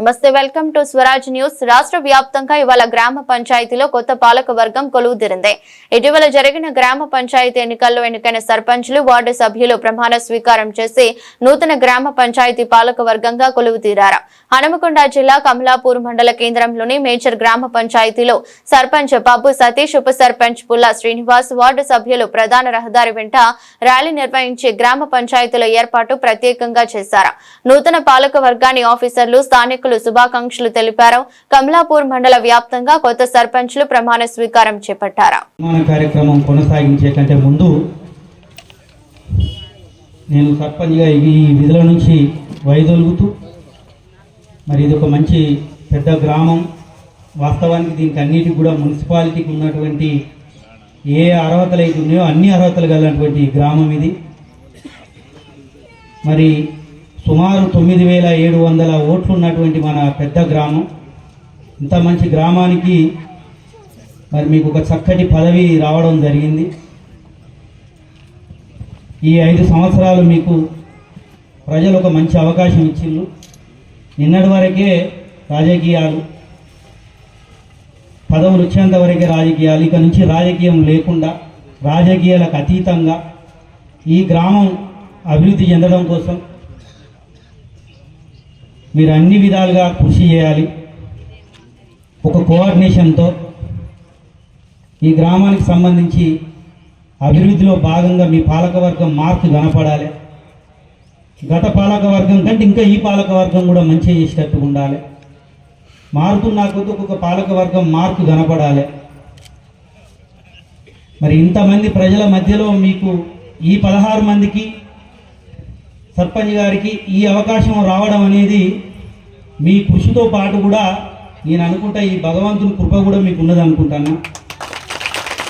నమస్తే welcome to Swaraj news. రాష్ట్ర వ్యాప్తంగా ఇవాళ గ్రామ పంచాయతీలో కొత్త పాలక వర్గం కొలువుదీరింది. ఇటీవల జరిగిన గ్రామ పంచాయతీ ఎన్నికల్లో ఎన్నికైన సర్పంచ్లు వార్డు సభ్యులు ప్రమాణ స్వీకారం చేసి నూతన గ్రామ పంచాయతీ పాలక వర్గంగా కొలువుతీరారు హనుమకొండ జిల్లా కమలాపూర్ మండల కేంద్రంలోని మేజర్ గ్రామ పంచాయతీలో సర్పంచ్ బాబు సతీష్ ఉప సర్పంచ్ పుల్లా శ్రీనివాస్ వార్డు సభ్యులు ప్రధాన రహదారి వెంట ర్యాలీ నిర్వహించి గ్రామ పంచాయతీల ఏర్పాటు ప్రత్యేకంగా చేశారు. నూతన పాలక వర్గాన్ని ఆఫీసర్లు స్థానికులు శుభాకాంక్షలు తెలిపారు. కమలాపూర్ మండల వ్యాప్తంగా కొత్త సర్పంచ్లు ప్రమాణ స్వీకారం చేపట్టారు. కార్యక్రమం కొనసాగించే కంటే ముందు నేను సర్పంచ్గా ఈ విధుల నుంచి వైదొలుగుతూ మరి ఇది ఒక మంచి పెద్ద గ్రామం. వాస్తవానికి దీనికి అన్నిటికి కూడా మున్సిపాలిటీకి ఉన్నటువంటి ఏ అర్హతలు అయితే ఉన్నాయో అన్ని అర్హతలు కలిగినటువంటి గ్రామం ఇది. మరి సుమారు తొమ్మిది వేల ఏడు వందల ఓట్లు ఉన్నటువంటి మన పెద్ద గ్రామం. ఇంత మంచి గ్రామానికి మరి మీకు ఒక చక్కటి పదవి రావడం జరిగింది. ఈ ఐదు సంవత్సరాలు మీకు ప్రజలు ఒక మంచి అవకాశం ఇచ్చిండ్రు. నిన్నటి వరకే రాజకీయాలు పదవులు వచ్చేంత వరకే రాజకీయాలు. ఇక నుంచి రాజకీయం లేకుండా రాజకీయాలకు అతీతంగా ఈ గ్రామం అభివృద్ధి చెందడం కోసం మీరు అన్ని విధాలుగా కృషి చేయాలి. ఒక కోఆర్డినేషన్తో ఈ గ్రామానికి సంబంధించి అభివృద్ధిలో భాగంగా మీ పాలకవర్గం మార్పు కనపడాలి. గత పాలకవర్గం కంటే ఇంకా ఈ పాలకవర్గం కూడా మంచిగా చేసేటట్టు ఉండాలి. మారుతున్న కొద్ది ఒక్కొక్క పాలకవర్గం మార్పు కనపడాలి. మరి ఇంతమంది ప్రజల మధ్యలో మీకు ఈ పదహారు మందికి సర్పంచ్ గారికి ఈ అవకాశం రావడం అనేది మీ కృషితో పాటు కూడా నేను అనుకుంటా ఈ భగవంతుని కృప కూడా మీకు ఉన్నది అనుకుంటాను